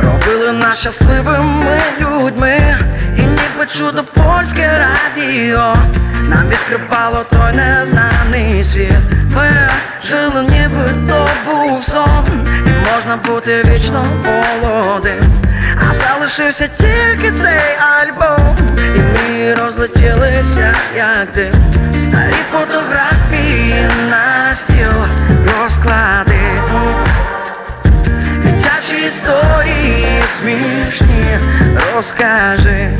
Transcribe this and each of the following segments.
робили нас щасливими людьми, і ніби чудо польське радіо нам відкривало той незнаний світ. Ми жили, ніби то був сон, і можна бути вічно молодим. А залишився тільки цей альбом, і ми розлетілися, як дим. Старі фотографії розкажи.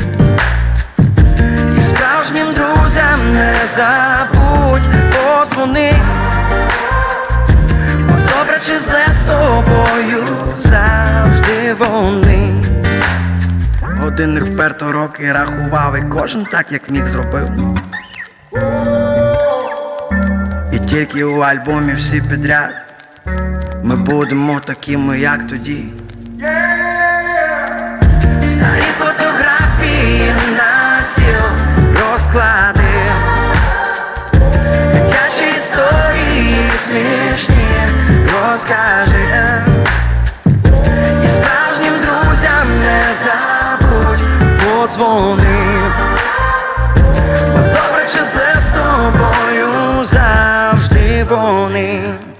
І справжнім друзям не забудь подзвони. Бо добре чи зле з тобою завжди вони. Годинник вперто роки рахував, і кожен так, як міг зробив. І тільки у альбомі всі підряд ми будемо такими, як тоді. morning.